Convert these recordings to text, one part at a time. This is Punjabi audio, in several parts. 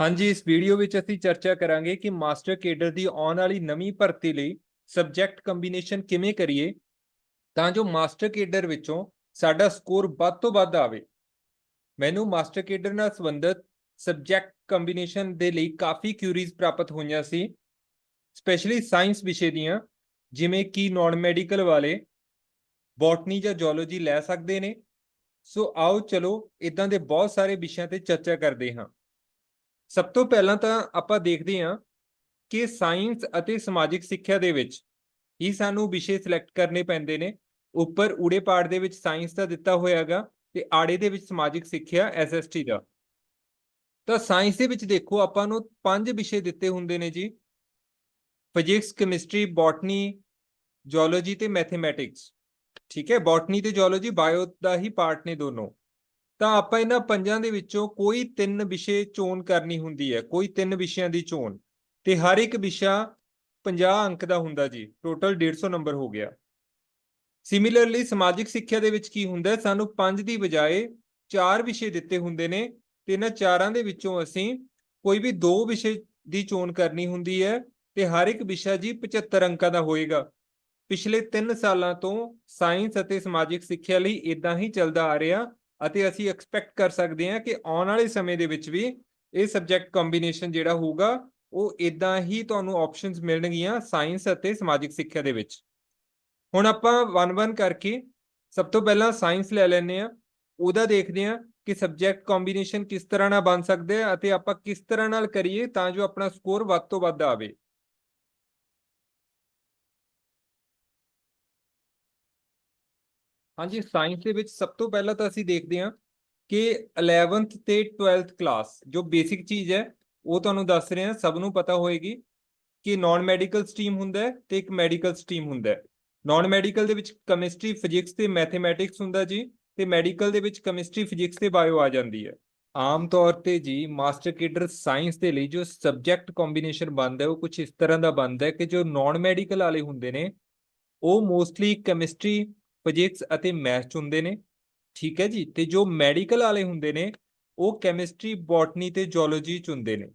ਹਾਂਜੀ, ਇਸ ਵੀਡੀਓ ਵਿੱਚ ਅਸੀਂ ਚਰਚਾ ਕਰਾਂਗੇ ਕਿ ਮਾਸਟਰ ਕੇਡਰ ਦੀ ਆਉਣ ਵਾਲੀ ਨਵੀਂ ਭਰਤੀ ਲਈ ਸਬਜੈਕਟ ਕੰਬੀਨੇਸ਼ਨ ਕਿਵੇਂ ਕਰੀਏ ਤਾਂ ਜੋ ਮਾਸਟਰ ਕੇਡਰ ਵਿੱਚੋਂ ਸਾਡਾ ਸਕੋਰ ਵੱਧ ਤੋਂ ਵੱਧ ਆਵੇ। ਮੈਨੂੰ ਮਾਸਟਰ ਕੇਡਰ ਨਾਲ ਸੰਬੰਧਿਤ ਸਬਜੈਕਟ ਕੰਬੀਨੇਸ਼ਨ ਦੇ ਲਈ ਕਾਫੀ ਕਿਊਰੀਜ਼ ਪ੍ਰਾਪਤ ਹੋਈਆਂ ਸੀ, ਸਪੈਸ਼ਲੀ ਸਾਇੰਸ ਵਿਸ਼ੇ ਦੀਆਂ, ਜਿਵੇਂ ਕਿ ਨਾਨ ਮੈਡੀਕਲ ਵਾਲੇ, ਬੋਟਨੀ ਜਾਂ ਜੂਲੋਜੀ ਲੈ ਸਕਦੇ ਨੇ। ਸੋ ਆਓ ਚਲੋ ਇਦਾਂ ਦੇ ਬਹੁਤ ਸਾਰੇ ਵਿਸ਼ਿਆਂ ਤੇ ਚਰਚਾ ਕਰਦੇ ਹਾਂ। ਸਭ ਤੋਂ ਪਹਿਲਾਂ ਤਾਂ ਆਪਾਂ ਦੇਖਦੇ ਹਾਂ ਕਿ ਸਾਇੰਸ ਅਤੇ ਸਮਾਜਿਕ ਸਿੱਖਿਆ ਦੇ ਵਿੱਚ ਹੀ ਸਾਨੂੰ ਵਿਸ਼ੇ ਸਿਲੈਕਟ ਕਰਨੇ ਪੈਂਦੇ ਨੇ। ਉੱਪਰ ਊੜੇ ਪਾੜ ਦੇ ਵਿੱਚ ਸਾਇੰਸ ਦਾ ਦਿੱਤਾ ਹੋਇਆਗਾ ਤੇ ਆੜੇ ਦੇ ਵਿੱਚ ਸਮਾਜਿਕ ਸਿੱਖਿਆ ਐਸਐਸਟੀ ਦਾ। ਤਾਂ ਸਾਇੰਸ ਦੇ ਵਿੱਚ ਦੇਖੋ ਆਪਾਂ ਨੂੰ ਪੰਜ ਵਿਸ਼ੇ ਦਿੱਤੇ ਹੁੰਦੇ ਨੇ ਜੀ। ਫਿਜ਼ਿਕਸ, ਕੈਮਿਸਟਰੀ, ਬੋਟਨੀ ਜੂਲੋਜੀ ਤੇ ਮੈਥਮੈਟਿਕਸ। ਠੀਕ ਹੈ, ਬੋਟਨੀ ਤੇ ਜੂਲੋਜੀ ਬਾਇਓ ਦਾ ਹੀ ਪਾਰਟ ਨੇ ਦੋਨੋਂ। ਤਾਂ ਆਪਾਂ ਇਹਨਾਂ ਪੰਜਾਂ ਦੇ ਵਿੱਚੋਂ ਕੋਈ ਤਿੰਨ ਵਿਸ਼ੇ ਚੋਣ ਕਰਨੀ ਹੁੰਦੀ ਹੈ, ਕੋਈ ਤਿੰਨ ਵਿਸ਼ਿਆਂ ਦੀ ਚੋਣ ਤੇ ਹਰ ਇੱਕ ਵਿਸ਼ਾ 50 ਅੰਕ ਦਾ ਹੁੰਦਾ ਜੀ ਟੋਟਲ 150 ਨੰਬਰ ਹੋ ਗਿਆ। ਸਿਮਿਲਰਲੀ ਸਮਾਜਿਕ ਸਿੱਖਿਆ ਦੇ ਵਿੱਚ ਕੀ ਹੁੰਦਾ ਸਾਨੂੰ ਪੰਜ ਦੀ ਬਜਾਏ ਚਾਰ ਵਿਸ਼ੇ ਦਿੱਤੇ ਹੁੰਦੇ ਨੇ ਤੇ ਇਹਨਾਂ ਚਾਰਾਂ ਦੇ ਵਿੱਚੋਂ ਅਸੀਂ ਕੋਈ ਵੀ ਦੋ ਵਿਸ਼ੇ ਦੀ ਚੋਣ ਕਰਨੀ ਹੁੰਦੀ ਹੈ ਤੇ ਹਰ ਇੱਕ ਵਿਸ਼ਾ ਜੀ 75 ਅੰਕਾਂ ਦਾ ਹੋਏਗਾ। ਪਿਛਲੇ 3 ਸਾਲਾਂ ਤੋਂ ਸਾਇੰਸ ਅਤੇ ਸਮਾਜਿਕ ਸਿੱਖਿਆ ਲਈ ਇਦਾਂ ਹੀ ਚੱਲਦਾ ਆ ਰਿਹਾ ਅਤੇ ਅਸੀਂ ਐਕਸਪੈਕਟ ਕਰ ਸਕਦੇ ਹਾਂ ਕਿ ਆਉਣ ਵਾਲੇ ਸਮੇਂ ਦੇ ਵਿੱਚ ਵੀ ਇਹ ਸਬਜੈਕਟ ਕੰਬੀਨੇਸ਼ਨ ਜਿਹੜਾ ਹੋਊਗਾ, ਉਹ ਇਦਾਂ ਹੀ ਤੁਹਾਨੂੰ ਆਪਸ਼ਨਸ ਮਿਲਣਗੀਆਂ ਸਾਇੰਸ ਅਤੇ ਸਮਾਜਿਕ ਸਿੱਖਿਆ ਦੇ ਵਿੱਚ। ਹੁਣ ਆਪਾਂ ਵਨ ਵਨ ਕਰਕੇ ਸਭ ਤੋਂ ਪਹਿਲਾਂ ਸਾਇੰਸ ਲੈ ਲੈਂਦੇ ਆ ਉਹਦਾ ਦੇਖਦੇ ਆ ਕਿ ਸਬਜੈਕਟ ਕੰਬੀਨੇਸ਼ਨ ਕਿਸ ਤਰ੍ਹਾਂ ਨਾਲ ਬਣ ਸਕਦੇ ਆ ਅਤੇ ਆਪਾਂ ਕਿਸ ਤਰ੍ਹਾਂ ਨਾਲ ਕਰੀਏ ਤਾਂ ਜੋ ਆਪਣਾ ਸਕੋਰ ਵੱਧ ਤੋਂ ਵੱਧ ਆਵੇ। ਹਾਂਜੀ ਸਾਇੰਸ ਦੇ ਵਿੱਚ ਸਭ ਤੋਂ ਪਹਿਲਾਂ ਤਾਂ ਅਸੀਂ ਦੇਖਦੇ ਹਾਂ ਕਿ 11th ਤੇ 12th ਕਲਾਸ ਜੋ ਬੇਸਿਕ ਚੀਜ਼ ਹੈ, ਉਹ ਤੁਹਾਨੂੰ ਦੱਸ ਰਹੇ ਹਾਂ, ਸਭ ਨੂੰ ਪਤਾ ਹੋਏਗੀ ਕਿ ਨਾਨ ਮੈਡੀਕਲ ਸਟਰੀਮ ਹੁੰਦਾ ਹੈ ਤੇ ਇੱਕ ਮੈਡੀਕਲ ਸਟਰੀਮ ਹੁੰਦਾ ਹੈ। ਨਾਨ ਮੈਡੀਕਲ ਦੇ ਵਿੱਚ ਕੈਮਿਸਟਰੀ ਫਿਜ਼ਿਕਸ ਤੇ ਮੈਥਮੈਟਿਕਸ ਹੁੰਦਾ ਜੀ ਤੇ ਮੈਡੀਕਲ ਦੇ ਵਿੱਚ ਕੈਮਿਸਟਰੀ ਫਿਜ਼ਿਕਸ ਤੇ ਬਾਇਓ ਆ ਜਾਂਦੀ ਹੈ। ਆਮ ਤੌਰ ਤੇ ਜੀ ਮਾਸਟਰ ਕੇਡਰ ਸਾਇੰਸ ਦੇ ਲਈ ਜੋ ਸਬਜੈਕਟ ਕੰਬੀਨੇਸ਼ਨ ਬਣਦਾ ਹੈ, ਉਹ ਕੁਝ ਇਸ ਤਰ੍ਹਾਂ ਦਾ ਬਣਦਾ ਹੈ ਕਿ ਜੋ ਨਾਨ ਮੈਡੀਕਲ ਵਾਲੇ ਹੁੰਦੇ ਨੇ, ਉਹ ਮੋਸਟਲੀ ਕੈਮਿਸਟਰੀ ਫਿਜ਼ਿਕਸ ਅਤੇ ਮੈਥ ਚ ਹੁੰਦੇ ਨੇ, ਠੀਕ ਹੈ ਜੀ? ਤੇ ਜੋ ਮੈਡੀਕਲ ਵਾਲੇ ਹੁੰਦੇ ਨੇ, ਉਹ ਕੈਮਿਸਟਰੀ ਬੋਟਨੀ ਤੇ ਜੂਲੋਜੀ ਚ ਹੁੰਦੇ ਨੇ।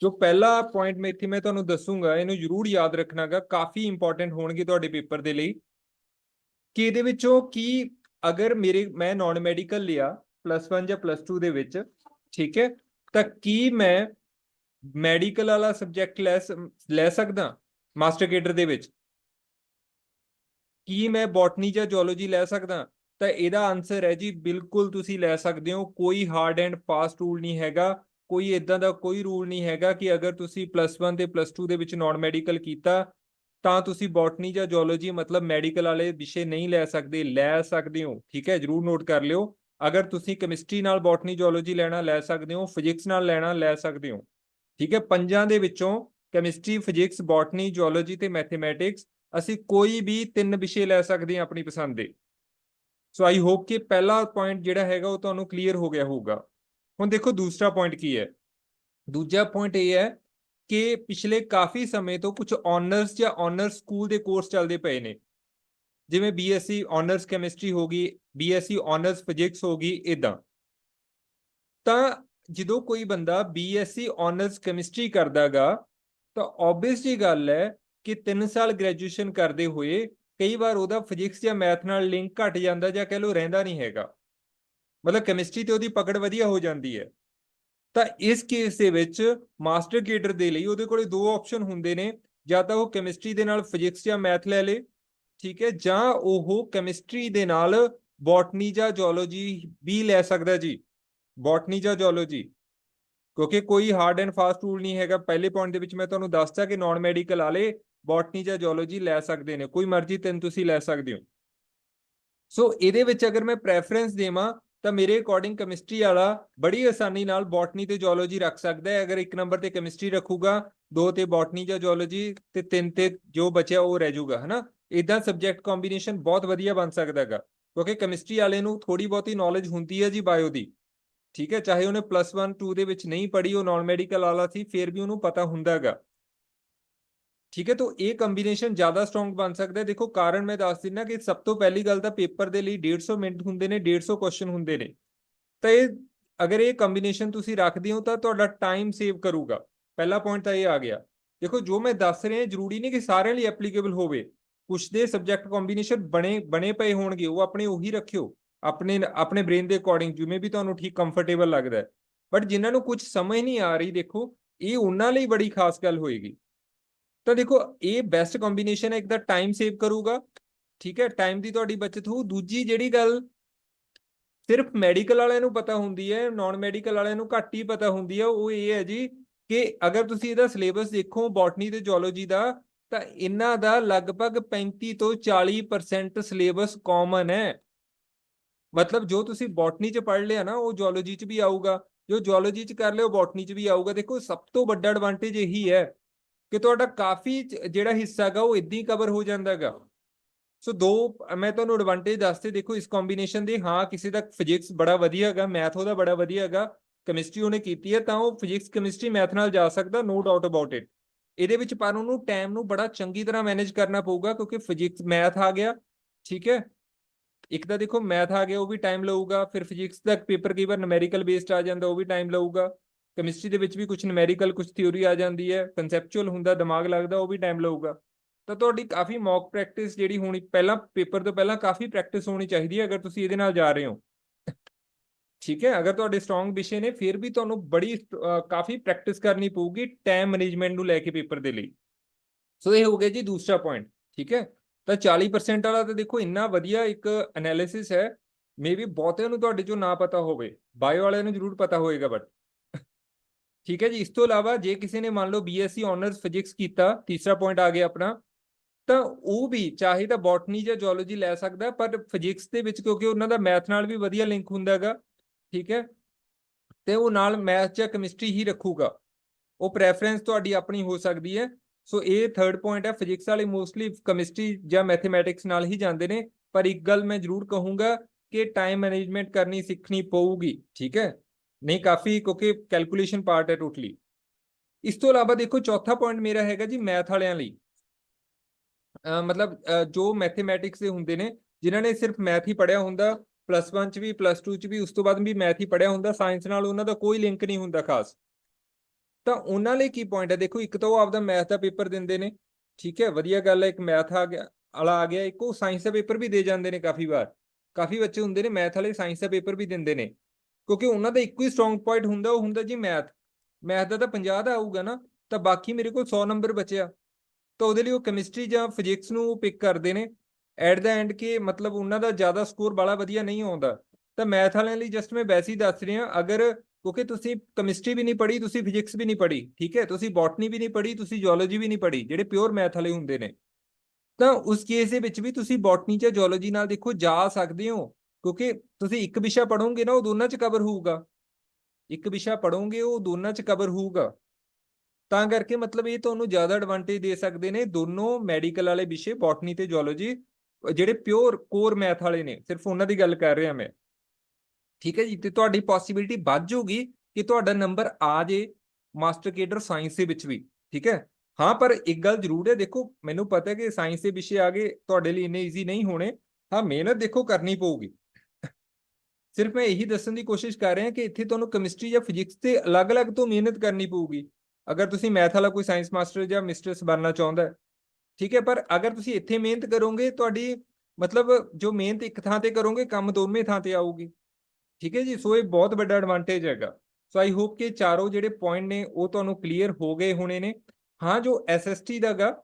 ਜੋ ਪਹਿਲਾ ਪੁਆਇੰਟ ਮੈਂ ਇੱਥੇ ਮੈਂ ਤੁਹਾਨੂੰ ਦੱਸੂਗਾ, ਇਹਨੂੰ ਜ਼ਰੂਰ ਯਾਦ ਰੱਖਣਾਗਾ, ਕਾਫੀ ਇੰਪੋਰਟੈਂਟ ਹੋਣਗੇ ਤੁਹਾਡੇ ਪੇਪਰ ਦੇ ਲਈ। ਕਿ ਇਹਦੇ ਵਿੱਚੋਂ ਕੀ ਅਗਰ ਮੇਰੇ, ਮੈਂ ਨਾਨ ਮੈਡੀਕਲ ਲਿਆ ਪਲੱਸ 1 ਜਾਂ ਪਲੱਸ 2 ਦੇ ਵਿੱਚ, ਠੀਕ ਹੈ? ਤਾਂ ਕੀ ਮੈਂ ਮੈਡੀਕਲ ਵਾਲਾ ਸਬਜੈਕਟ ਲੈ ਸ- ਲੈ ਸਕਦਾ ਮਾਸਟਰ ਕੇਡਰ ਦੇ ਵਿੱਚ? ਕੀ ਮੈਂ ਬੋਟਨੀ ਜਾਂ ਜੂਲੋਜੀ ਲੈ ਸਕਦਾ? ਤਾਂ ਇਹਦਾ ਆਨਸਰ ਹੈ ਜੀ, ਬਿਲਕੁਲ ਤੁਸੀਂ ਲੈ ਸਕਦੇ ਹੋ। ਕੋਈ ਹਾਰਡ ਐਂਡ ਫਾਸਟ ਰੂਲ ਨਹੀਂ ਹੈਗਾ। ਕੋਈ ਇਦਾਂ ਦਾ ਕੋਈ ਰੂਲ ਨਹੀਂ ਹੈਗਾ ਕਿ ਅਗਰ ਤੁਸੀਂ ਪਲੱਸ 1 ਤੇ ਪਲੱਸ 2 ਦੇ ਵਿੱਚ ਨਾਨ ਮੈਡੀਕਲ ਕੀਤਾ, ਤਾਂ ਤੁਸੀਂ ਬੋਟਨੀ ਜਾਂ ਜੂਲੋਜੀ ਮਤਲਬ ਮੈਡੀਕਲ ਵਾਲੇ ਵਿਸ਼ੇ ਨਹੀਂ ਲੈ ਸਕਦੇ ਲੈ ਸਕਦੇ ਹੋ। ਠੀਕ ਹੈ, ਜਰੂਰ ਨੋਟ ਕਰ ਲਿਓ। ਅਗਰ ਤੁਸੀਂ ਕੈਮਿਸਟਰੀ ਨਾਲ ਬੋਟਨੀ ਜੂਲੋਜੀ ਲੈਣਾ ਲੈ ਸਕਦੇ ਹੋ ਫਿਜ਼ਿਕਸ ਨਾਲ ਲੈਣਾ ਲੈ ਸਕਦੇ ਹੋ। ਠੀਕ ਹੈ, ਪੰਜਾਂ ਦੇ ਵਿੱਚੋਂ ਕੈਮਿਸਟਰੀ ਫਿਜ਼ਿਕਸ ਬੋਟਨੀ ਜੂਲੋਜੀ ਤੇ ਮੈਥਮੈਟਿਕਸ ਅਸੀਂ ਕੋਈ ਵੀ ਤਿੰਨ ਵਿਸ਼ੇ ਲੈ ਸਕਦੇ ਹਾਂ ਆਪਣੀ ਪਸੰਦ ਦੇ। ਸੋ ਆਈ ਹੋਪ ਕਿ ਪਹਿਲਾ ਪੁਆਇੰਟ ਜਿਹੜਾ ਹੈਗਾ ਉਹ ਤੁਹਾਨੂੰ ਕਲੀਅਰ ਹੋ ਗਿਆ ਹੋਊਗਾ। ਹੁਣ ਦੇਖੋ ਦੂਸਰਾ ਪੁਆਇੰਟ ਕੀ ਹੈ। ਦੂਜਾ ਪੁਆਇੰਟ ਇਹ ਹੈ ਕਿ ਪਿਛਲੇ ਕਾਫੀ ਸਮੇਂ ਤੋਂ ਕੁਝ ਆਨਰਸ ਜਾਂ ਆਨਰਸ ਸਕੂਲ ਦੇ ਕੋਰਸ ਚੱਲਦੇ ਪਏ ਨੇ। ਜਿਵੇਂ ਬੀਐਸਸੀ ਆਨਰਸ ਕੈਮਿਸਟਰੀ ਹੋ ਗਈ ਬੀਐਸਸੀ ਆਨਰਸ ਫਿਜ਼ਿਕਸ ਹੋ ਗਈ ਇਦਾਂ ਤਾਂ ਜਦੋਂ ਕੋਈ ਬੰਦਾ ਬੀਐਸਸੀ ਆਨਰਸ ਕੈਮਿਸਟਰੀ ਕਰਦਾਗਾ ਤਾਂ ਆਬਵੀਅਸ ਜੀ ਗੱਲ ਹੈ ਕਿ 3 ਸਾਲ ਗ੍ਰੈਜੂਏਸ਼ਨ ਕਰਦੇ ਹੋਏ ਕਈ ਵਾਰ ਉਹਦਾ ਫਿਜ਼ਿਕਸ ਜਾਂ ਮੈਥ ਨਾਲ ਲਿੰਕ ਘਟ ਜਾਂਦਾ ਜਾਂ ਕਹਿ ਲਓ ਰਹਿੰਦਾ ਨਹੀਂ ਹੈਗਾ। ਮਤਲਬ ਕੈਮਿਸਟਰੀ ਤੇ ਉਹਦੀ ਪਕੜ ਵਧੀਆ ਹੋ ਜਾਂਦੀ ਹੈ। ਤਾਂ ਇਸ ਕੇਸ ਦੇ ਵਿੱਚ ਮਾਸਟਰ ਕੇਡਰ ਦੇ ਲਈ ਉਹਦੇ ਕੋਲੇ ਦੋ ਆਪਸ਼ਨ ਹੁੰਦੇ ਨੇ। ਜਾਂ ਤਾਂ ਉਹ ਕੈਮਿਸਟਰੀ ਦੇ ਨਾਲ ਫਿਜ਼ਿਕਸ ਜਾਂ ਮੈਥ ਲੈ ਲੇ, ਠੀਕ ਹੈ, ਜਾਂ ਉਹ ਕੈਮਿਸਟਰੀ ਦੇ ਨਾਲ ਬੋਟਨੀ ਜਾਂ ਜੂਲੋਜੀ ਵੀ ਲੈ ਸਕਦਾ ਜੀ। ਬੋਟਨੀ ਜਾਂ ਜੂਲੋਜੀ ਕਿਉਂਕਿ ਕੋਈ ਹਾਰਡ ਐਂਡ ਫਾਸਟ ਰੂਲ ਨਹੀਂ ਹੈਗਾ। ਪਹਿਲੇ ਪੁਆਇੰਟ ਦੇ ਵਿੱਚ ਮੈਂ ਤੁਹਾਨੂੰ ਦੱਸਤਾ ਕਿ ਨਾਨ ਮੈਡੀਕਲ ਵਾਲੇ ਬੋਟਨੀ ਜਾਂ ਜੂਲੋਜੀ ਲੈ ਸਕਦੇ ਨੇ, ਕੋਈ ਮਰਜ਼ੀ ਤਿੰਨ ਤੁਸੀਂ ਲੈ ਸਕਦੇ ਹੋ। ਸੋ ਇਹਦੇ ਵਿੱਚ ਅਗਰ ਮੈਂ ਪ੍ਰੈਫਰੈਂਸ ਦੇਵਾਂ, ਤਾਂ ਮੇਰੇ ਅਕੋਰਡਿੰਗ ਕੈਮਿਸਟਰੀ ਵਾਲਾ ਬੜੀ ਆਸਾਨੀ ਨਾਲ ਬੋਟਨੀ ਤੇ ਜੂਲੋਜੀ ਰੱਖ ਸਕਦਾ ਹੈ। ਅਗਰ ਇੱਕ ਨੰਬਰ ਤੇ ਕੈਮਿਸਟਰੀ ਰੱਖੂਗਾ, ਦੋ ਤੇ ਬੋਟਨੀ ਜਾਂ ਜੂਲੋਜੀ ਤੇ ਤਿੰਨ ਤੇ ਜੋ ਬਚਿਆ ਉਹ ਰਹਿ ਜਾਊਗਾ, ਹਨਾ? ਇਦਾਂ ਸਬਜੈਕਟ ਕੰਬੀਨੇਸ਼ਨ ਬਹੁਤ ਵਧੀਆ ਬਣ ਸਕਦਾ ਹੈਗਾ, ਕਿਉਂਕਿ ਕੈਮਿਸਟਰੀ ਵਾਲੇ ਨੂੰ ਥੋੜੀ ਬਹੁਤੀ ਨੌਲੇਜ ਹੁੰਦੀ ਹੈ ਜੀ ਬਾਇਓ ਦੀ, ਠੀਕ ਹੈ? ਚਾਹੇ ਉਹਨੇ ਪਲੱਸ 1 2 ਦੇ ਵਿੱਚ ਨਹੀਂ ਪੜ੍ਹੀ, ਉਹ ਨਾਨ ਮੈਡੀਕਲ ਵਾਲਾ ਸੀ, ਫਿਰ ਵੀ ਉਹਨੂੰ ਪਤਾ ਹੁੰਦਾ ਹੈਗਾ। ਠੀਕ ਹੈ, ਤਾਂ ਇਹ ਕੰਬੀਨੇਸ਼ਨ ਜ਼ਿਆਦਾ ਸਟਰੋਂਗ ਬਣ ਸਕਦਾ ਹੈ। ਦੇਖੋ, ਕਾਰਨ ਮੈਂ ਦੱਸ ਦਿੰਦਾ ਕਿ ਸਭ ਤੋਂ ਪਹਿਲੀ ਗੱਲ ਤਾਂ ਪੇਪਰ ਦੇ ਲਈ 150 ਮਿੰਟ ਹੁੰਦੇ ਨੇ 150 ਕੁਐਸਚਨ ਹੁੰਦੇ ਨੇ। ਤਾਂ ਇਹ, ਅਗਰ ਇਹ ਕੰਬੀਨੇਸ਼ਨ ਤੁਸੀਂ ਰੱਖਦੇ ਹੋ ਤਾਂ ਤੁਹਾਡਾ ਟਾਈਮ ਸੇਵ ਕਰੂਗਾ। ਪਹਿਲਾ ਪੁਆਇੰਟ ਤਾਂ ਇਹ ਆ ਗਿਆ। ਦੇਖੋ, ਜੋ ਮੈਂ ਦੱਸ ਰਿਹਾ ਜ਼ਰੂਰੀ ਨਹੀਂ ਕਿ ਸਾਰਿਆਂ ਲਈ ਐਪਲੀਕੇਬਲ ਹੋਵੇ। ਕੁਝ ਦੇ ਸਬਜੈਕਟ ਕੰਬੀਨੇਸ਼ਨ ਬਣੇ ਬਣੇ ਪਏ ਹੋਣਗੇ, ਉਹ ਆਪਣੇ ਉਹੀ ਰੱਖਿਓ। ਆਪਣੇ ਆਪਣੇ ਬ੍ਰੇਨ ਦੇ ਅਕੋਰਡਿੰਗ ਜਿਵੇਂ ਵੀ ਤੁਹਾਨੂੰ ਠੀਕ ਕੰਫਰਟੇਬਲ ਲੱਗਦਾ ਹੈ। ਬਟ ਜਿਨ੍ਹਾਂ ਨੂੰ ਕੁਝ ਸਮਝ ਨਹੀਂ ਆ ਰਹੀ, ਦੇਖੋ, ਇਹ ਉਹਨਾਂ ਲਈ ਬੜੀ ਖਾਸ ਗੱਲ ਹੋਏਗੀ। ਤਾਂ ਦੇਖੋ, ਇਹ ਬੈਸਟ ਕੰਬੀਨੇਸ਼ਨ ਹੈ, ਇੱਕ ਤਾਂ ਟਾਈਮ ਸੇਵ ਕਰੂਗਾ, ਠੀਕ ਹੈ ਟਾਈਮ ਦੀ ਤੁਹਾਡੀ ਬਚਤ ਹੋਊ। ਦੂਜੀ ਜਿਹੜੀ ਗੱਲ ਸਿਰਫ ਮੈਡੀਕਲ ਵਾਲਿਆਂ ਨੂੰ ਪਤਾ ਹੁੰਦੀ ਹੈ ਨਾਨ ਮੈਡੀਕਲ ਵਾਲਿਆਂ ਨੂੰ ਘੱਟ ਹੀ ਪਤਾ ਹੁੰਦੀ ਹੈ, ਉਹ ਇਹ ਹੈ ਜੀ ਕਿ ਅਗਰ ਤੁਸੀਂ ਇਹਦਾ ਸਿਲੇਬਸ ਦੇਖੋ ਬੋਟਨੀ ਤੇ ਜੂਲੋਜੀ ਦਾ, ਤਾਂ ਇਹਨਾਂ ਦਾ ਲਗਭਗ 35 ਤੋਂ 40% ਸਿਲੇਬਸ ਕਾਮਨ ਹੈ। ਮਤਲਬ ਜੋ ਤੁਸੀਂ ਬੋਟਨੀ ਚ ਪੜ੍ਹ ਲਿਆ ਨਾ, ਉਹ ਜੂਲੋਜੀ ਚ ਵੀ ਆਊਗਾ। ਜੋ ਜੂਲੋਜੀ ਚ ਕਰ ਲਿਓ ਬੋਟਨੀ ਚ ਵੀ ਆਊਗਾ। ਦੇਖੋ, ਸਭ ਤੋਂ ਵੱਡਾ ਐਡਵਾਂਟੇਜ ਇਹੀ ਹੈ। ਕਿ ਤੁਹਾਡਾ ਕਾਫੀ ਜ- ਜਿਹੜਾ ਹਿੱਸਾ ਹੈਗਾ ਉਹ ਇਦਾਂ ਹੀ ਕਵਰ ਹੋ ਜਾਂਦਾ ਹੈਗਾ। ਸੋ ਦੋ, ਮੈਂ ਤੁਹਾਨੂੰ ਐਡਵਾਂਟੇਜ ਦੱਸਦੇ ਦੇਖੋ ਇਸ ਕੰਬੀਨੇਸ਼ਨ ਦੇ, ਹਾਂ, ਕਿਸੇ ਦਾ ਫਿਜ਼ਿਕਸ ਬੜਾ ਵਧੀਆ ਹੈਗਾ ਮੈਥ ਉਹਦਾ ਬੜਾ ਵਧੀਆ ਹੈਗਾ ਕੈਮਿਸਟਰੀ ਉਹਨੇ ਕੀਤੀ ਹੈ, ਤਾਂ ਉਹ ਫਿਜ਼ਿਕਸ ਕੈਮਿਸਟਰੀ ਮੈਥ ਨਾਲ ਜਾ ਸਕਦਾ ਨੋ ਡਾਊਟ ਅਬਾਊਟ ਇਟ ਇਹਦੇ ਵਿੱਚ ਪਰ ਉਹਨੂੰ ਟਾਈਮ ਨੂੰ ਬੜਾ ਚੰਗੀ ਤਰ੍ਹਾਂ ਮੈਨੇਜ ਕਰਨਾ ਪਊਗਾ, ਕਿਉਂਕਿ ਫਿਜ਼ਿਕਸ ਮੈਥ ਆ ਗਿਆ, ਠੀਕ ਹੈ। ਇੱਕ ਤਾਂ ਦੇਖੋ ਮੈਥ ਆ ਗਿਆ, ਉਹ ਵੀ ਟਾਈਮ ਲਊਗਾ, ਫਿਰ ਫਿਜ਼ਿਕਸ ਦਾ ਪੇਪਰ ਕਈ ਵਾਰ ਨੂਮੈਰੀਕਲ ਬੇਸਡ ਆ ਜਾਂਦਾ, ਉਹ ਵੀ ਟਾਈਮ ਲਊਗਾ। ਕੈਮਿਸਟਰੀ ਦੇ ਵਿੱਚ ਵੀ ਕੁਝ ਨੂਮੈਰੀਕਲ ਕੁਝ ਥਿਊਰੀ ਆ ਜਾਂਦੀ ਹੈ ਕਨਸੈਪਚੁਅਲ ਹੁੰਦਾ, ਦਿਮਾਗ ਲੱਗਦਾ, ਉਹ ਵੀ ਟਾਈਮ ਲਊਗਾ। ਤਾਂ ਤੁਹਾਡੀ ਕਾਫੀ ਮੌਕ ਪ੍ਰੈਕਟਿਸ ਜਿਹੜੀ ਹੋਣੀ, ਪਹਿਲਾਂ ਪੇਪਰ ਤੋਂ ਪਹਿਲਾਂ ਕਾਫੀ ਪ੍ਰੈਕਟਿਸ ਹੋਣੀ ਚਾਹੀਦੀ ਹੈ, ਅਗਰ ਤੁਸੀਂ ਇਹਦੇ ਨਾਲ ਜਾ ਰਹੇ ਹੋ। ਠੀਕ ਹੈ, ਅਗਰ ਤੁਹਾਡੇ ਸਟਰੋਂਗ ਵਿਸ਼ੇ ਨੇ, ਫਿਰ ਵੀ ਤੁਹਾਨੂੰ ਬੜੀ ਕਾਫੀ ਪ੍ਰੈਕਟਿਸ ਕਰਨੀ ਪਊਗੀ ਟਾਈਮ ਮੈਨੇਜਮੈਂਟ ਨੂੰ ਲੈ ਕੇ ਪੇਪਰ ਦੇ ਲਈ। ਸੋ ਇਹ ਹੋ ਗਿਆ ਜੀ ਦੂਸਰਾ ਪੁਆਇੰਟ ਠੀਕ ਹੈ? ਤਾਂ 40% ਵਾਲਾ ਤਾਂ ਦੇਖੋ ਇੰਨਾ ਵਧੀਆ ਇੱਕ ਐਨਾਲਿਸਿਸ ਹੈ ਮੇਬੀ ਬਹੁਤਿਆਂ ਨੂੰ ਤੁਹਾਡੇ ਚੋਂ ਨਾ ਪਤਾ ਹੋਵੇ ਬਾਇਓ ਵਾਲਿਆਂ ਨੂੰ ਜ਼ਰੂਰ ਪਤਾ ਹੋਏਗਾ ਬਟ ਠੀਕ ਹੈ ਜੀ, ਇਸ ਤੋਂ ਇਲਾਵਾ ਜੇ ਕਿਸੇ ਨੇ ਮੰਨ ਲਓ ਬੀਐਸਸੀ ਆਨਰਸ ਫਿਜ਼ਿਕਸ ਕੀਤਾ, ਤੀਸਰਾ ਪੁਆਇੰਟ ਆ ਗਿਆ ਆਪਣਾ, ਤਾਂ ਉਹ ਵੀ ਚਾਹੇ ਤਾਂ ਬੋਟਨੀ ਜਾਂ ਜੂਲੋਜੀ ਲੈ ਸਕਦਾ, ਪਰ ਫਿਜ਼ਿਕਸ ਦੇ ਵਿੱਚ ਕਿਉਂਕਿ ਉਹਨਾਂ ਦਾ ਮੈਥ ਨਾਲ ਵੀ ਵਧੀਆ ਲਿੰਕ ਹੁੰਦਾ ਹੈਗਾ, ਠੀਕ ਹੈ, ਤੇ ਉਹ ਨਾਲ ਮੈਥ ਜਾਂ ਕੈਮਿਸਟਰੀ ਹੀ ਰੱਖੂਗਾ। ਉਹ ਪ੍ਰੈਫਰੈਂਸ ਤੁਹਾਡੀ ਆਪਣੀ ਹੋ ਸਕਦੀ ਹੈ, ਸੋ ਇਹ ਥਰਡ ਪੁਆਇੰਟ ਹੈ ਫਿਜ਼ਿਕਸ ਵਾਲੇ ਮੋਸਟਲੀ ਕੈਮਿਸਟਰੀ ਜਾਂ ਮੈਥਮੈਟਿਕਸ ਨਾਲ ਹੀ ਜਾਂਦੇ ਨੇ, ਪਰ ਇੱਕ ਗੱਲ ਮੈਂ ਜ਼ਰੂਰ ਕਹੂੰਗਾ ਕਿ ਟਾਈਮ ਮੈਨੇਜਮੈਂਟ ਕਰਨੀ ਸਿੱਖਣੀ ਪਊਗੀ, ਠੀਕ ਹੈ। ਨਹੀਂ, ਕਾਫੀ ਕਿਉਂਕਿ ਕੈਲਕੂਲੇਸ਼ਨ ਪਾਰਟ ਹੈ ਟੋਟਲੀ ਇਸ ਤੋਂ ਇਲਾਵਾ ਦੇਖੋ, ਚੌਥਾ ਪੁਆਇੰਟ ਮੇਰਾ ਹੈਗਾ ਜੀ ਮੈਥ ਵਾਲਿਆਂ ਲਈ। ਮਤਲਬ ਜੋ ਮੈਥਮੈਟਿਕਸ ਦੇ ਹੁੰਦੇ ਨੇ, ਜਿਨ੍ਹਾਂ ਨੇ ਸਿਰਫ ਮੈਥ ਹੀ ਪੜਿਆ ਹੁੰਦਾ ਪਲੱਸ 1 ਚ ਵੀ ਪਲੱਸ 2 ਚ ਵੀ, ਉਸ ਤੋਂ ਬਾਅਦ ਵੀ ਮੈਥ ਹੀ ਪੜਿਆ ਹੁੰਦਾ ਸਾਇੰਸ ਨਾਲ ਉਹਨਾਂ ਦਾ ਕੋਈ ਲਿੰਕ ਨਹੀਂ ਹੁੰਦਾ ਖਾਸ। ਤਾਂ ਉਹਨਾਂ ਲਈ ਕੀ ਪੁਆਇੰਟ ਹੈ? ਦੇਖੋ, ਇੱਕ ਤਾਂ ਉਹ ਆਪਦਾ ਮੈਥ ਦਾ ਪੇਪਰ ਦਿੰਦੇ ਨੇ, ਠੀਕ ਹੈ, ਵਧੀਆ ਗੱਲ ਹੈ, ਇੱਕ ਮੈਥ ਆ ਗਿਆ, ਵਾਲਾ ਆ ਗਿਆ, ਇੱਕ ਉਹ ਸਾਇੰਸ ਦਾ ਪੇਪਰ ਵੀ ਦੇ ਜਾਂਦੇ ਨੇ ਕਾਫੀ ਵਾਰ। ਕਾਫੀ ਬੱਚੇ ਹੁੰਦੇ ਨੇ ਮੈਥ ਵਾਲੇ ਸਾਇੰਸ ਦਾ ਪੇਪਰ ਵੀ ਦਿੰਦੇ ਨੇ। ਕਿਉਂਕਿ ਉਹਨਾਂ ਦਾ ਇੱਕੋ ਹੀ ਸਟਰੋਂਗ ਪੁਆਇੰਟ ਹੁੰਦਾ, ਉਹ ਹੁੰਦਾ ਜੀ ਮੈਥ ਮੈਥ ਦਾ ਤਾਂ 50 ਦਾ ਆਊਗਾ ਨਾ, ਤਾਂ ਬਾਕੀ ਮੇਰੇ ਕੋਲ 100 ਨੰਬਰ ਬਚਿਆ। ਤਾਂ ਉਹਦੇ ਲਈ ਉਹ ਕੈਮਿਸਟਰੀ ਜਾਂ ਫਿਜ਼ਿਕਸ ਨੂੰ ਪਿਕ ਕਰਦੇ ਨੇ। ਐਟ ਦਾ ਐਂਡ ਕਿ ਮਤਲਬ ਉਹਨਾਂ ਦਾ ਜ਼ਿਆਦਾ ਸਕੋਰ ਬਾਲਾ ਵਧੀਆ ਨਹੀਂ ਆਉਂਦਾ। ਤਾਂ ਮੈਥ ਵਾਲਿਆਂ ਲਈ ਜਸਟ ਮੈਂ ਵੈਸੇ ਹੀ ਦੱਸ ਰਿਹਾ, ਅਗਰ ਕਿਉਂਕਿ ਤੁਸੀਂ ਕੈਮਿਸਟਰੀ ਵੀ ਨਹੀਂ ਪੜ੍ਹੀ, ਤੁਸੀਂ ਫਿਜ਼ਿਕਸ ਵੀ ਨਹੀਂ ਪੜ੍ਹੀ, ਠੀਕ ਹੈ? ਤੁਸੀਂ ਬੋਟਨੀ ਵੀ ਨਹੀਂ ਪੜ੍ਹੀ, ਤੁਸੀਂ ਜੂਲੋਜੀ ਵੀ ਨਹੀਂ ਪੜ੍ਹੀ, ਜਿਹੜੇ ਪਿਓਰ ਮੈਥ ਵਾਲੇ ਹੁੰਦੇ ਨੇ। ਤਾਂ ਉਸ ਕੇਸ ਦੇ ਵਿੱਚ ਵੀ ਤੁਸੀਂ ਬੋਟਨੀ ਜਾਂ ਜੂਲੋਜੀ ਨਾਲ ਦੇਖੋ ਜਾ ਸਕਦੇ ਹੋ। ਕਿਉਂਕਿ ਤੁਸੀਂ ਇੱਕ ਵਿਸ਼ਾ ਪੜੋਗੇ ਨਾ, ਉਹ ਦੋਨਾਂ 'ਚ ਕਵਰ ਹੋਊਗਾ। ਇੱਕ ਵਿਸ਼ਾ ਪੜੋਗੇ ਉਹ ਦੋਨਾਂ 'ਚ ਕਵਰ ਹੋਊਗਾ। ਤਾਂ ਕਰਕੇ ਮਤਲਬ ਇਹ ਤੁਹਾਨੂੰ ਜ਼ਿਆਦਾ ਐਡਵਾਂਟੇਜ ਦੇ ਸਕਦੇ ਨੇ ਦੋਨੋਂ ਮੈਡੀਕਲ ਵਾਲੇ ਵਿਸ਼ੇ ਬੋਟਨੀ ਤੇ ਜੂਲੋਜੀ ਜਿਹੜੇ ਪਿਓਰ ਕੋਰ ਮੈਥ ਵਾਲੇ ਨੇ। ਸਿਰਫ ਉਹਨਾਂ ਦੀ ਗੱਲ ਕਰ ਰਿਹਾ ਮੈਂ। ਠੀਕ ਹੈ ਜੀ? ਤੇ ਤੁਹਾਡੀ ਪੋਸਿਬਿਲਿਟੀ ਵੱਧ ਜਾਊਗੀ ਕਿ ਤੁਹਾਡਾ ਨੰਬਰ ਆ ਜੇ ਮਾਸਟਰ ਕੇਡਰ ਸਾਇੰਸ ਦੇ ਵਿੱਚ ਵੀ। ਠੀਕ ਹੈ? ਹਾਂ, ਪਰ ਇੱਕ ਗੱਲ ਜ਼ਰੂਰ ਹੈ, ਦੇਖੋ, ਮੈਨੂੰ ਪਤਾ ਹੈ ਕਿ ਸਾਇੰਸ ਦੇ ਵਿਸ਼ੇ ਆਗੇ ਤੁਹਾਡੇ ਲਈ ਇੰਨੇ ਈਜ਼ੀ ਨਹੀਂ ਹੋਣੇ। ਹਾਂ, ਮਿਹਨਤ ਦੇਖੋ ਕਰਨੀ ਪਊਗੀ। ਸਿਰਫ ਮੈਂ ਇਹੀ ਦੱਸਣ ਦੀ ਕੋਸ਼ਿਸ਼ ਕਰ ਰਿਹਾ ਕਿ ਇੱਥੇ ਤੁਹਾਨੂੰ ਕੈਮਿਸਟਰੀ ਜਾਂ ਫਿਜ਼ਿਕਸ ਤੇ ਅਲੱਗ-ਅਲੱਗ ਤੋਂ ਮਿਹਨਤ ਕਰਨੀ ਪਊਗੀ। ਅਗਰ ਤੁਸੀਂ ਮੈਥ ਵਾਲਾ ਕੋਈ ਸਾਇੰਸ ਮਾਸਟਰ ਜਾਂ ਮਿਸਟਰਸ ਬਣਨਾ ਚਾਹੁੰਦਾ ਹੈ, ਠੀਕ ਹੈ, ਪਰ ਅਗਰ ਤੁਸੀਂ ਇੱਥੇ ਮਿਹਨਤ ਕਰੋਗੇ, ਤੁਹਾਡੀ ਮਤਲਬ ਜੋ ਮਿਹਨਤ ਇੱਕ ਥਾਂ ਤੇ ਕਰੋਗੇ, ਕੰਮ ਦੋਵੇਂ ਥਾਂ ਤੇ ਆਊਗੀ। ਠੀਕ ਹੈ ਜੀ, ਸੋ ਇਹ ਬਹੁਤ ਵੱਡਾ ਐਡਵਾਂਟੇਜ ਹੈਗਾ। ਸੋ ਆਈ ਹੋਪ ਕਿ ਚਾਰੋਂ ਜਿਹੜੇ ਪੁਆਇੰਟ ਨੇ, ਉਹ ਤੁਹਾਨੂੰ ਕਲੀਅਰ ਹੋ ਗਏ ਹੋਣੇ ਨੇ। ਹਾਂ, ਜੋ ਐਸਐਸਟੀ ਦਾਗਾ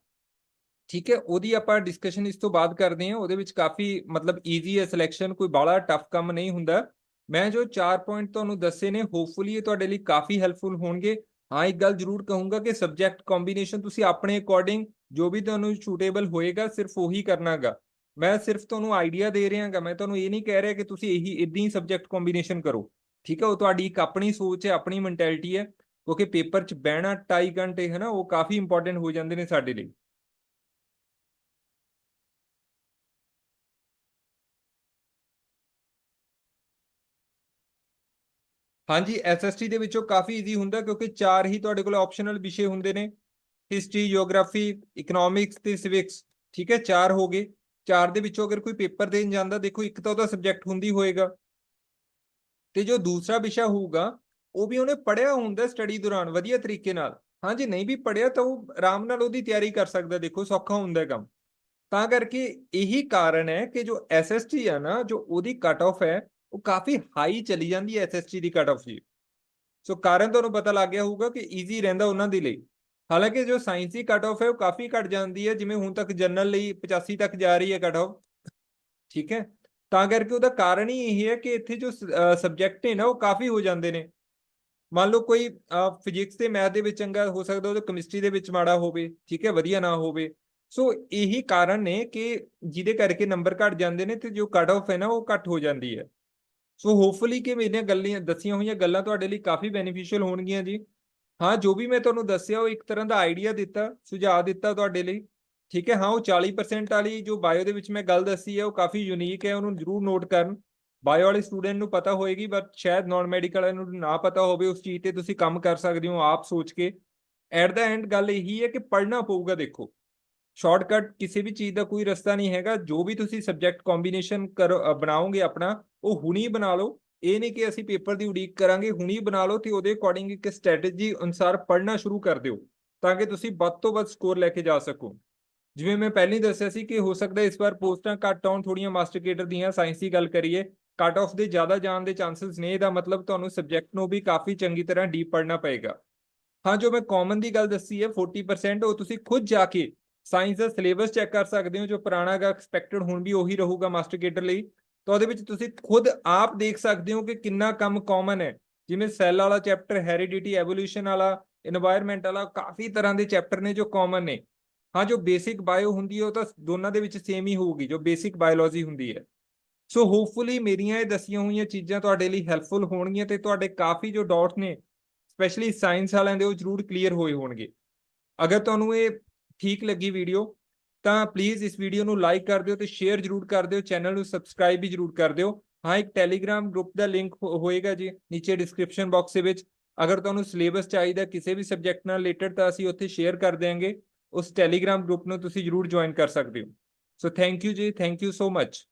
ਠੀਕ ਹੈ, ਉਹਦੀ ਆਪਾਂ ਡਿਸਕਸ਼ਨ ਇਸ ਤੋਂ ਬਾਅਦ ਕਰਦੇ ਹਾਂ, ਉਹਦੇ ਵਿੱਚ ਕਾਫੀ ਮਤਲਬ ਈਜ਼ੀ ਹੈ ਸਿਲੈਕਸ਼ਨ ਕੋਈ ਬਾਲਾ ਟਫ ਕੰਮ ਨਹੀਂ ਹੁੰਦਾ। ਮੈਂ ਜੋ ਚਾਰ ਪੁਆਇੰਟ ਤੁਹਾਨੂੰ ਦੱਸੇ ਨੇ ਹੋਪਫੁਲੀ ਇਹ ਤੁਹਾਡੇ ਲਈ ਕਾਫੀ ਹੈਲਪਫੁਲ ਹੋਣਗੇ। ਹਾਂ, ਇੱਕ ਗੱਲ ਜ਼ਰੂਰ ਕਹੂੰਗਾ ਕਿ ਸਬਜੈਕਟ ਕੰਬੀਨੇਸ਼ਨ ਤੁਸੀਂ ਆਪਣੇ ਅਕੋਰਡਿੰਗ ਜੋ ਵੀ ਤੁਹਾਨੂੰ ਸੂਟੇਬਲ ਹੋਏਗਾ, ਸਿਰਫ ਉਹੀ ਕਰਨਾਗਾ। ਮੈਂ ਸਿਰਫ ਤੁਹਾਨੂੰ ਆਈਡੀਆ ਦੇ ਰਿਹਾਗਾ, ਮੈਂ ਤੁਹਾਨੂੰ ਇਹ ਨਹੀਂ ਕਹਿ ਰਿਹਾ ਕਿ ਤੁਸੀਂ ਇਹੀ ਇਦਾਂ ਹੀ ਸਬਜੈਕਟ ਕੰਬੀਨੇਸ਼ਨ ਕਰੋ। ਠੀਕ ਹੈ, ਉਹ ਤੁਹਾਡੀ ਇੱਕ ਆਪਣੀ ਸੋਚ ਹੈ, ਆਪਣੀ ਮੈਂਟੈਲਿਟੀ ਹੈ, ਕਿਉਂਕਿ ਪੇਪਰ 'ਚ ਬਹਿਣਾ 2.5 ਘੰਟੇ ਹੈ ਨਾ ਉਹ ਕਾਫੀ ਇੰਪੋਰਟੈਂਟ ਹੋ ਜਾਂਦੇ ਨੇ ਸਾਡੇ ਲਈ। ਹਾਂਜੀ ਐਸਐਸਟੀ ਦੇ ਵਿੱਚੋਂ ਕਾਫੀ ਈਜ਼ੀ ਹੁੰਦਾ ਕਿਉਂਕਿ ਚਾਰ ਹੀ ਤੁਹਾਡੇ ਕੋਲ ਆਪਸ਼ਨਲ ਵਿਸ਼ੇ ਹੁੰਦੇ ਨੇ। ਹਿਸਟਰੀ ਜੀਓਗ੍ਰਾਫੀ ਇਕਨੋਮਿਕਸ ਤੇ ਸਿਵਿਕਸ ਠੀਕ ਹੈ, ਚਾਰ ਹੋ ਗਏ। ਚਾਰ ਦੇ ਵਿੱਚੋਂ ਅਗਰ ਕੋਈ ਪੇਪਰ ਦੇਣ ਜਾਂਦਾ, ਦੇਖੋ ਇੱਕ ਤਾਂ ਉਹਦਾ ਸਬਜੈਕਟ ਹੁੰਦੀ ਹੋਏਗਾ। ਤੇ ਜੋ ਦੂਸਰਾ ਵਿਸ਼ਾ ਹੋਊਗਾ, ਉਹ ਵੀ ਉਹਨੇ ਪੜਿਆ ਹੁੰਦਾ ਸਟੱਡੀ ਦੌਰਾਨ ਵਧੀਆ ਤਰੀਕੇ ਨਾਲ। ਹਾਂਜੀ, ਨਹੀਂ ਵੀ ਪੜਿਆ ਤਾਂ ਉਹ ਆਰਾਮ ਨਾਲ ਉਹਦੀ ਤਿਆਰੀ ਕਰ ਸਕਦਾ, ਦੇਖੋ ਸੌਖਾ ਹੁੰਦਾ ਕੰਮ। ਤਾਂ ਕਰਕੇ ਇਹੀ ਕਾਰਨ ਹੈ ਕਿ ਜੋ ਐਸਐਸਟੀ ਆ ਨਾ, ਜੋ ਉਹਦੀ ਕੱਟ ਆਫ ਹੈ ਉਹ ਕਾਫੀ ਹਾਈ ਚਲੀ ਜਾਂਦੀ ਹੈ ਐਸਐਸਟੀ ਦੀ ਕਟ ਆਫ ਜੀ। ਸੋ ਕਾਰਨ ਤੁਹਾਨੂੰ ਪਤਾ ਲੱਗ ਗਿਆ ਹੋਊਗਾ ਕਿ ਈਜ਼ੀ ਰਹਿੰਦਾ ਉਹਨਾਂ ਦੇ ਲਈ। ਹਾਲਾਂਕਿ ਜੋ ਸਾਇੰਸ ਦੀ ਕਟ ਆਫ ਹੈ, ਉਹ ਕਾਫੀ ਘਟ ਜਾਂਦੀ ਹੈ, ਜਿਵੇਂ ਹੁਣ ਤੱਕ ਜਨਰਲ ਲਈ 85 ਤੱਕ ਜਾ ਰਹੀ ਹੈ ਕਟ ਆਫ ਠੀਕ ਹੈ? ਤਾਂ ਕਰਕੇ ਉਹਦਾ ਕਾਰਨ ਹੀ ਇਹ ਹੈ ਕਿ ਇੱਥੇ ਜੋ ਸਬਜੈਕਟ ਨੇ ਨਾ, ਉਹ ਕਾਫੀ ਹੋ ਜਾਂਦੇ ਨੇ। ਮੰਨ ਲਓ ਕੋਈ ਫਿਜ਼ਿਕਸ ਤੇ ਮੈਥ ਦੇ ਵਿੱਚ ਚੰਗਾ ਹੋ ਸਕਦਾ, ਉਹਦਾ ਕੈਮਿਸਟਰੀ ਦੇ ਵਿੱਚ ਮਾੜਾ ਹੋਵੇ, ਠੀਕ ਹੈ, ਵਧੀਆ ਨਾ ਹੋਵੇ। ਸੋ ਇਹੀ ਕਾਰਨ ਨੇ ਕਿ ਜਿਹਦੇ ਕਰਕੇ ਨੰਬਰ ਘਟ ਜਾਂਦੇ ਨੇ ਤੇ ਜੋ ਕਟ ਆਫ ਹੈ ਨਾ, ਉਹ ਘਟ ਹੋ ਜਾਂਦੀ ਹੈ। ਸੋ ਹੋਪਫੁਲੀ ਕਿ ਮੇਰੀਆਂ ਗੱਲਾਂ ਦੱਸੀਆਂ ਹੋਈਆਂ ਗੱਲਾਂ ਤੁਹਾਡੇ ਲਈ ਕਾਫੀ ਬੈਨੀਫੀਸ਼ੀਅਲ ਹੋਣਗੀਆਂ ਜੀ। ਹਾਂ, ਜੋ ਵੀ ਮੈਂ ਤੁਹਾਨੂੰ ਦੱਸਿਆ, ਉਹ ਇੱਕ ਤਰ੍ਹਾਂ ਦਾ ਆਈਡੀਆ ਦਿੱਤਾ, ਸੁਝਾਅ ਦਿੱਤਾ ਤੁਹਾਡੇ ਲਈ। ਠੀਕ ਹੈ, ਹਾਂ, ਉਹ 40% ਵਾਲੀ ਜੋ ਬਾਇਓ ਦੇ ਵਿੱਚ ਮੈਂ ਗੱਲ ਦੱਸੀ ਹੈ, ਉਹ ਕਾਫੀ ਯੂਨੀਕ ਹੈ, ਉਹਨੂੰ ਜ਼ਰੂਰ ਨੋਟ ਕਰਨ। ਬਾਇਓ ਵਾਲੇ ਸਟੂਡੈਂਟ ਨੂੰ ਪਤਾ ਹੋਏਗੀ ਬਟ ਸ਼ਾਇਦ ਨਾਨ ਮੈਡੀਕਲ ਵਾਲਿਆਂ ਨੂੰ ਨਾ ਪਤਾ ਹੋਵੇ, ਉਸ ਚੀਜ਼ ਤੇ ਤੁਸੀਂ ਕੰਮ ਕਰ ਸਕਦੇ ਹੋ, ਆਪ ਸੋਚ ਕੇ। ਐਟ ਦਾ ਐਂਡ ਗੱਲ ਇਹੀ ਹੈ ਕਿ ਪੜ੍ਹਨਾ ਪਊਗਾ, ਦੇਖੋ। ਸ਼ਾਰਟਕਟ ਕਿਸੇ ਵੀ ਚੀਜ਼ ਦਾ ਕੋਈ ਰਸਤਾ ਨਹੀਂ ਹੈਗਾ। ਜੋ ਵੀ ਤੁਸੀਂ ਸਬਜੈਕਟ ਕੰਬੀਨੇਸ਼ਨ ਕਰੋ ਬਣਾਓਗੇ ਆਪਣਾ ਉਹ ਹੁਣੀ ਬਣਾ ਲਓ। ਇਹ ਨਹੀਂ ਕਿ ਅਸੀਂ ਪੇਪਰ ਦੀ ਉਡੀਕ ਕਰਾਂਗੇ, ਹੁਣੀ ਬਣਾ ਲਓ ਤੇ ਉਹਦੇ ਅਕੋਰਡਿੰਗ ਇੱਕ ਸਟ੍ਰੈਟਜੀ ਅਨੁਸਾਰ ਪੜ੍ਹਨਾ ਸ਼ੁਰੂ ਕਰ ਦਿਓ, ਤਾਂ ਕਿ ਤੁਸੀਂ ਵੱਧ ਤੋਂ ਵੱਧ ਸਕੋਰ ਲੈ ਕੇ ਜਾ ਸਕੋ। ਜਿਵੇਂ ਮੈਂ ਪਹਿਲਾਂ ਹੀ ਦੱਸਿਆ ਸੀ ਕਿ ਹੋ ਸਕਦਾ ਇਸ ਵਾਰ ਪੋਸਟਾਂ ਘੱਟ ਆਉਣ ਥੋੜੀਆਂ ਮਾਸਟਰ ਕੇਡਰ ਦੀਆਂ ਸਾਇੰਸ ਦੀ ਗੱਲ ਕਰੀਏ ਕੱਟ ਆਫ ਦੇ ਜ਼ਿਆਦਾ ਜਾਣ ਦੇ ਚਾਂਸਸ ਨੇ, ਇਹਦਾ ਮਤਲਬ ਤੁਹਾਨੂੰ ਸਬਜੈਕਟ ਨੂੰ ਵੀ ਕਾਫੀ ਚੰਗੀ ਤਰ੍ਹਾਂ ਡੀਪ ਪੜ੍ਹਨਾ ਪਏਗਾ। ਹਾਂ, ਜੋ ਮੈਂ ਕਾਮਨ ਦੀ ਗੱਲ ਦੱਸੀ ਹੈ 40% ਉਹ ਤੁਸੀਂ ਖੁਦ ਜਾ ਕੇ ਸਾਇੰਸ ਦਾ ਸਿਲੇਬਸ ਚੈੱਕ ਕਰ ਸਕਦੇ ਹੋ, ਜੋ ਪੁਰਾਣਾ ਗਾ ਐਕਸਪੈਕਟਡ ਹੁਣ ਵੀ ਉਹੀ ਰਹੂਗਾ ਮਾਸਟਰ ਕੇਡਰ ਲਈ। ਤਾਂ ਉਹਦੇ ਵਿੱਚ ਤੁਸੀਂ ਖੁਦ ਆਪ ਦੇਖ ਸਕਦੇ ਹੋ ਕਿ ਕਿੰਨਾ ਕੰਮ ਕਾਮਨ ਹੈ। ਜਿਵੇਂ ਸੈੱਲ ਵਾਲਾ ਚੈਪਟਰ ਹੈਰੀਡਿਟੀ ਐਵੋਲੂਸ਼ਨ ਵਾਲਾ এনवायरमेंट ਵਾਲਾ, ਕਾਫੀ ਤਰ੍ਹਾਂ ਦੇ ਚੈਪਟਰ ਨੇ ਜੋ ਕਾਮਨ ਨੇ। ਹਾਂ, ਜੋ ਬੇਸਿਕ ਬਾਇਓ ਹੁੰਦੀ ਹੈ, ਉਹ ਤਾਂ ਦੋਨਾਂ ਦੇ ਵਿੱਚ ਸੇਮ ਹੀ ਹੋਊਗੀ, ਜੋ ਬੇਸਿਕ ਬਾਇਓਲੋਜੀ ਹੁੰਦੀ ਹੈ। ਸੋ ਹੋਪਫੁਲੀ ਮੇਰੀਆਂ ਇਹ ਦਸੀਆਂ ਹੋਈਆਂ ਚੀਜ਼ਾਂ ਤੁਹਾਡੇ ਲਈ ਹੈਲਪਫੁਲ ਹੋਣਗੀਆਂ ਤੇ ਤੁਹਾਡੇ ਕਾਫੀ ਜੋ ਡਾਟਸ ਨੇ ਸਪੈਸ਼ਲੀ ਸਾਇੰਸ ਵਾਲਿਆਂ ਦੇ, ਉਹ ਜ਼ਰੂਰ ਕਲੀਅਰ ਹੋਏ ਹੋਣਗੇ। ਅਗਰ ਤੁਹਾਨੂੰ ਇਹ ਠੀਕ ਲੱਗੀ ਵੀਡੀਓ ਤਾਂ ਪਲੀਜ਼ ਇਸ ਵੀਡੀਓ ਨੂੰ ਲਾਈਕ ਕਰ ਦਿਓ ਤੇ ਸ਼ੇਅਰ ਜ਼ਰੂਰ ਕਰ ਦਿਓ ਚੈਨਲ ਨੂੰ ਸਬਸਕ੍ਰਾਈਬ ਵੀ ਜ਼ਰੂਰ ਕਰ ਦਿਓ। ਹਾਂ, ਇੱਕ ਟੈਲੀਗ੍ਰਾਮ ਗਰੁੱਪ ਦਾ ਲਿੰਕ ਹੋਏਗਾ ਜੀ, ਨੀਚੇ ਡਿਸਕ੍ਰਿਪਸ਼ਨ ਬਾਕਸ ਦੇ ਵਿੱਚ। ਅਗਰ ਤੁਹਾਨੂੰ ਸਿਲੇਬਸ ਚਾਹੀਦਾ ਕਿਸੇ ਵੀ ਸਬਜੈਕਟ ਨਾਲ ਰਿਲੇਟਡ ਤਾਂ ਅਸੀਂ ਉੱਥੇ ਸ਼ੇਅਰ ਕਰ ਦਿਆਂਗੇ। ਉਸ ਟੈਲੀਗ੍ਰਾਮ ਗਰੁੱਪ ਨੂੰ ਤੁਸੀਂ ਜ਼ਰੂਰ ਜੁਆਇਨ ਕਰ ਸਕਦੇ ਹੋ। So thank you ji thank you so much